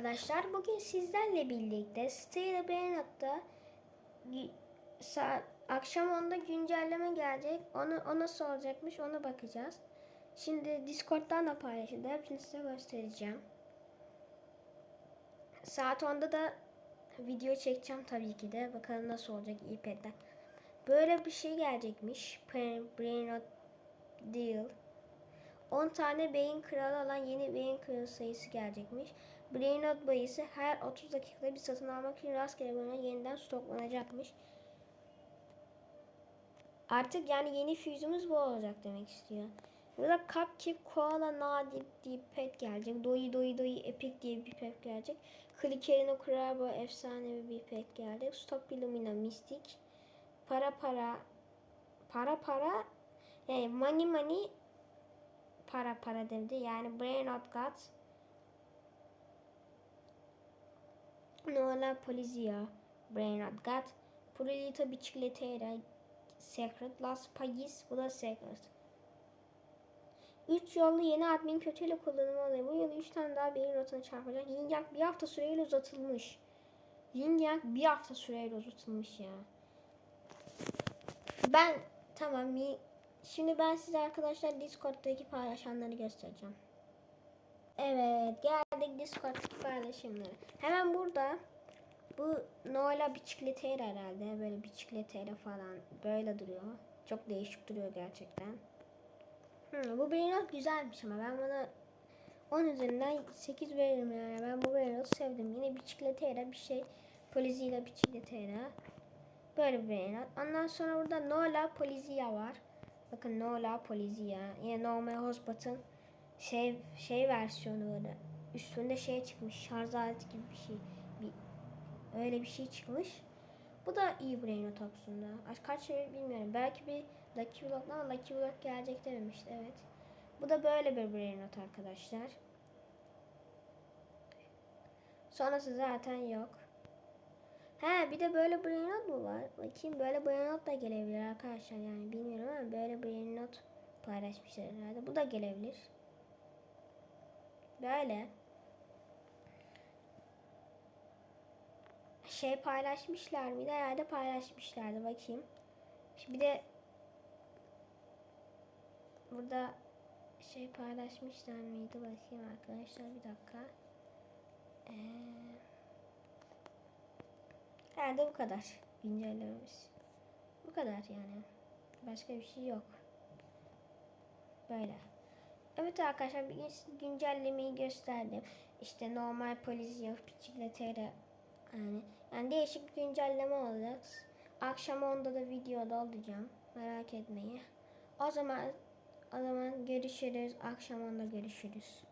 arkadaşlar. Bugün sizlerle birlikte Stay Brainot'ta saat akşam 10'da güncelleme gelecek. Onu ona soracakmış. Ona bakacağız. Şimdi Discord'dan da paylaşıldı. Hepsini size göstereceğim. Saat 10'da da video çekeceğim tabii ki de. Bakalım nasıl olacak iPad'den. Böyle bir şey gelecekmiş. Brainot Deal. 10 tane beyin kralı olan yeni beyin kralı sayısı gelecekmiş. Brainot bayısı her 30 dakikada bir satın almak için rastgele bölüme yeniden stoklanacakmış. Artık yani yeni füzümüz bu olacak demek istiyor. Burada Cupcake, Koala, Nadir diye pet gelecek. Doyi Doyi Doyi Epic diye bir pet gelecek. Clicerino Crabo efsanevi bir pet gelecek. Stop Illumina Mystic. Para para para para yani money money para para dedi. Yani Brain Not God Nola Polizia Brain Not God Purolita Bicicletera Secret Las Pagis bu da Secret 3 yollu yeni admin kötüyle kullanımı oluyor. Bu yıl 3 tane daha beyin rotuna çarpacak. Yin Yang bir hafta süreyle uzatılmış. Yin Yang bir hafta süreyle uzatılmış ya. Ben tamam Şimdi ben size arkadaşlar Discord'daki paylaşanları göstereceğim. Evet geldik Discord'daki paylaşımları. Hemen burada bu Nola bisikletera herhalde. Böyle bisikletera falan böyle duruyor. Çok değişik duruyor gerçekten. Hı, bu Brainrot güzelmiş ama ben buna 10 üzerinden 8 veririm yani. Ben bu Brainrot'u sevdim. Yine bisikletera bir şey. Poliziyle bisikletera. Böyle bir Brainrot. Ondan sonra burada Nola Polizia var. Bakın Nola Polizia. Yine normal Hotspot'ın şey şey versiyonu böyle. Üstünde şey çıkmış. Şarj aleti gibi bir şey. Öyle bir şey çıkmış. Bu da iyi Brain aslında. Kaç şey bilmiyorum. Belki bir Lucky Block ama Lucky Block gelecek dememişti. Evet. Bu da böyle bir Brain arkadaşlar. Sonrası zaten yok. He bir de böyle brain not mu var? Bakayım böyle brain not da gelebilir arkadaşlar yani bilmiyorum ama böyle brain not paylaşmışlar herhalde. Bu da gelebilir. Böyle. Şey paylaşmışlar mıydı? Herhalde paylaşmışlardı. Bakayım. Şimdi bir de burada şey paylaşmışlar mıydı? Bakayım arkadaşlar bir dakika. Eee Herhalde bu kadar güncellememiz. Bu kadar yani. Başka bir şey yok. Böyle. Evet arkadaşlar bir güncellemeyi gösterdim. İşte normal polis yok, bisikletere yani, yani değişik bir güncelleme olacak. Akşam 10'da da videoda olacağım. Merak etmeyin. O zaman o zaman görüşürüz. Akşam 10'da görüşürüz.